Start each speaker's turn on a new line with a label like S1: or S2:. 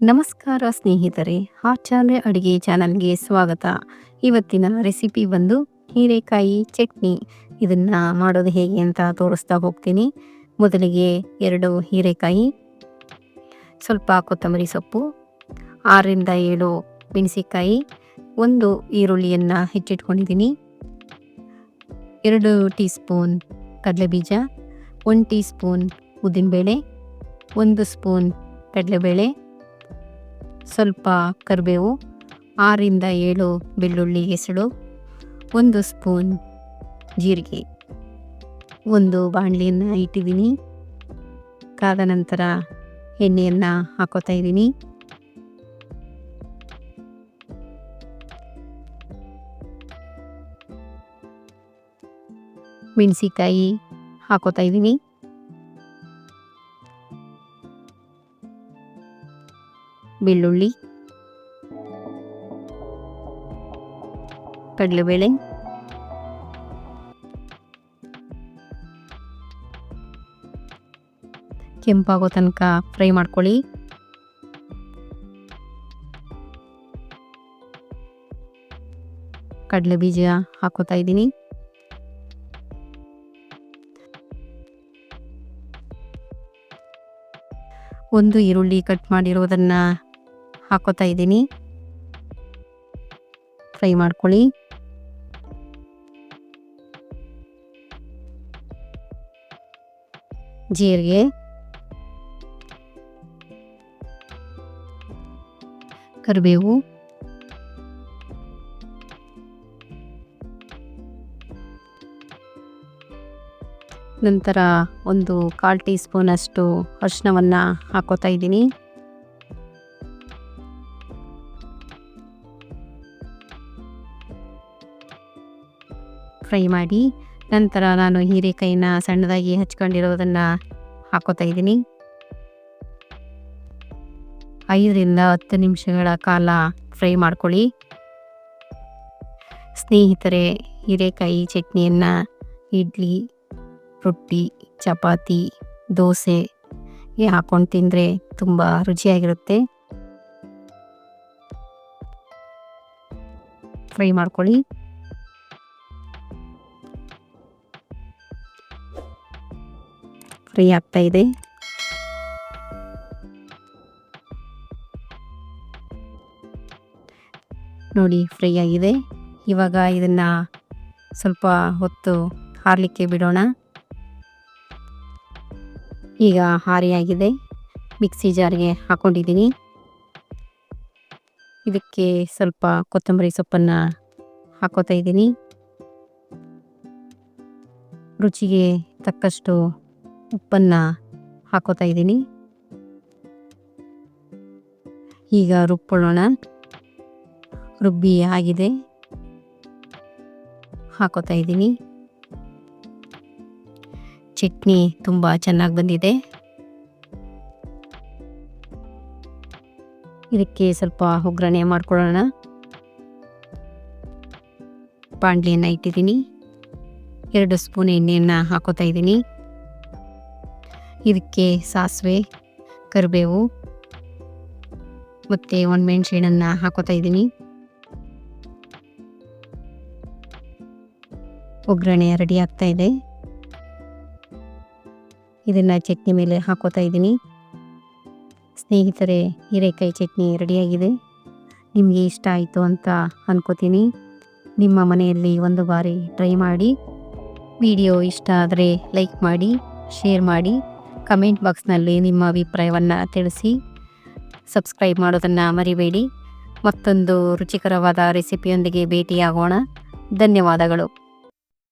S1: ನಮಸ್ಕಾರ ಸ್ನೇಹಿತರೆ ಆಚಾರ್ಯ ಅಡುಗೆ ಚಾನಲ್ಗೆ ಸ್ವಾಗತ. ಇವತ್ತಿನ ರೆಸಿಪಿ ಬಂದು ಹೀರೆಕಾಯಿ ಚಟ್ನಿ. ಇದನ್ನು ಮಾಡೋದು ಹೇಗೆ ಅಂತ ತೋರಿಸ್ತಾ ಹೋಗ್ತೀನಿ. ಮೊದಲಿಗೆ ಎರಡು ಹೀರೆಕಾಯಿ, ಸ್ವಲ್ಪ ಕೊತ್ತಂಬರಿ ಸೊಪ್ಪು, ಆರರಿಂದ ಏಳು ಮೆಣಸಿಕಾಯಿ ಒಂದು ಈರುಳ್ಳಿಯನ್ನು ಹೆಚ್ಚಿಟ್ಕೊಂಡಿದ್ದೀನಿ. ಎರಡು ಟೀ ಸ್ಪೂನ್ ಕಡಲೆಬೀಜ, ಒಂದು ಟೀ ಸ್ಪೂನ್ ಉದ್ದಿನಬೇಳೆ, ಒಂದು ಸ್ಪೂನ್ ಕಡಲೆಬೇಳೆ ಸ್ವಲ್ಪ ಕರಿಬೇವು, ಆರಿಂದ ಏಳು ಬೆಳ್ಳುಳ್ಳಿ ಹೆಸಳು, ಒಂದು ಸ್ಪೂನ್ ಜೀರಿಗೆ, ಒಂದು ಬಾಣಲಿಯನ್ನು ಇಟ್ಟಿದ್ದೀನಿ. ಕಾದ ನಂತರ ಎಣ್ಣೆಯನ್ನು ಹಾಕೋತಾ ಇದ್ದೀನಿ. ಮೆಣಸಿಕಾಯಿ ಹಾಕೋತಾ ಇದ್ದೀನಿ. ಬೆಳ್ಳುಳ್ಳಿ ಕಡಲೆಬೇಳೆ ಕೆಂಪಾಗೋ ತನಕ ಫ್ರೈ ಮಾಡ್ಕೊಳ್ಳಿ. ಕಡಲೆ ಬೀಜ ಹಾಕೋತಾ ಇದ್ದೀನಿ. ಒಂದು ಈರುಳ್ಳಿ ಕಟ್ ಮಾಡಿರೋದನ್ನು ಹಾಕೋತಾ ಇದ್ದೀನಿ. ಫ್ರೈ ಮಾಡ್ಕೊಳ್ಳಿ. ಜೀರಿಗೆ. ಕರಿಬೇವು. ನಂತರ ಒಂದು ಕಾಲು ಟೀ ಸ್ಪೂನಷ್ಟು ಅರಿಶಿನವನ್ನು ಹಾಕೋತಾ ಇದ್ದೀನಿ. ಫ್ರೈ ಮಾಡಿ, ನಂತರ ನಾನು ಹೀರೆಕಾಯಿನ ಸಣ್ಣದಾಗಿ ಹಚ್ಕೊಂಡಿರೋದನ್ನು ಹಾಕೋತಾ ಇದ್ದೀನಿ. ಐದರಿಂದ ಹತ್ತು ನಿಮಿಷಗಳ ಕಾಲ ಫ್ರೈ ಮಾಡ್ಕೊಳ್ಳಿ. ಸ್ನೇಹಿತರೆ, ಹೀರೆಕಾಯಿ ಚಟ್ನಿಯನ್ನು ಇಡ್ಲಿ, ರೊಟ್ಟಿ, ಚಪಾತಿ, ದೋಸೆ ಹಾಕೊಂಡು ತಿಂದರೆ ತುಂಬ ರುಚಿಯಾಗಿರುತ್ತೆ. ಫ್ರೈ ಮಾಡ್ಕೊಳ್ಳಿ. ಫ್ರೈ ಆಗ್ತಾ ಇದೆ. ನೋಡಿ ಫ್ರೈ ಆಗಿದೆ. ಇವಾಗ ಇದನ್ನು ಸ್ವಲ್ಪ ಹೊತ್ತು ಹಾರಲಿಕ್ಕೆ ಬಿಡೋಣ. ಈಗ ಹಾರಿಯಾಗಿದೆ ಮಿಕ್ಸಿ ಜಾರ್ಗೆ ಹಾಕೊಂಡಿದ್ದೀನಿ. ಇದಕ್ಕೆ ಸ್ವಲ್ಪ ಕೊತ್ತಂಬರಿ ಸೊಪ್ಪನ್ನು ಹಾಕೋತಾ ಇದ್ದೀನಿ. ರುಚಿಗೆ ತಕ್ಕಷ್ಟು ಉಪ್ಪನ್ನು ಹಾಕೋತಾ ಇದ್ದೀನಿ. ಈಗ ರುಬ್ಕೊಳ್ಳೋಣ. ರುಬ್ಬಿ ಆಗಿದೆ. ಹಾಕೋತಾ ಇದ್ದೀನಿ. ಚಟ್ನಿ ತುಂಬ ಚೆನ್ನಾಗಿ ಬಂದಿದೆ. ಇದಕ್ಕೆ ಸ್ವಲ್ಪ ಒಗ್ಗರಣೆ ಮಾಡ್ಕೊಳ್ಳೋಣ. ಬಾಣಲಿಯನ್ನು ಇಟ್ಟಿದ್ದೀನಿ. ಎರಡು ಸ್ಪೂನ್ ಎಣ್ಣೆಯನ್ನು ಹಾಕೋತಾ ಇದ್ದೀನಿ. ಇದಕ್ಕೆ ಸಾಸಿವೆ, ಕರಿಬೇವು ಮತ್ತು ಒಂದು ಮೆಣಸಿನನ್ನು ಹಾಕೋತಾ ಇದ್ದೀನಿ. ಒಗ್ಗರಣೆ ರೆಡಿ ಆಗ್ತಾ ಇದೆ. ಇದನ್ನು ಚಟ್ನಿ ಮೇಲೆ ಹಾಕೋತಾ ಇದ್ದೀನಿ. ಸ್ನೇಹಿತರೆ, ಹೀರೆಕಾಯಿ ಚಟ್ನಿ ರೆಡಿಯಾಗಿದೆ ನಿಮಗೆ ಇಷ್ಟ ಆಯಿತು ಅಂತ ಅಂದ್ಕೋತೀನಿ ನಿಮ್ಮ ಮನೆಯಲ್ಲಿ ಒಂದು ಬಾರಿ ಟ್ರೈ ಮಾಡಿ. ವಿಡಿಯೋ ಇಷ್ಟ ಆದರೆ ಲೈಕ್ ಮಾಡಿ ಶೇರ್ ಮಾಡಿ. ಕಮೆಂಟ್ ಬಾಕ್ಸ್ನಲ್ಲಿ ನಿಮ್ಮ ಅಭಿಪ್ರಾಯವನ್ನು ತಿಳಿಸಿ. ಸಬ್ಸ್ಕ್ರೈಬ್ ಮಾಡೋದನ್ನು ಮರಿಬೇಡಿ. ಮತ್ತೊಂದು ರುಚಿಕರವಾದ ರೆಸಿಪಿಯೊಂದಿಗೆ ಭೇಟಿಯಾಗೋಣ. ಧನ್ಯವಾದಗಳು.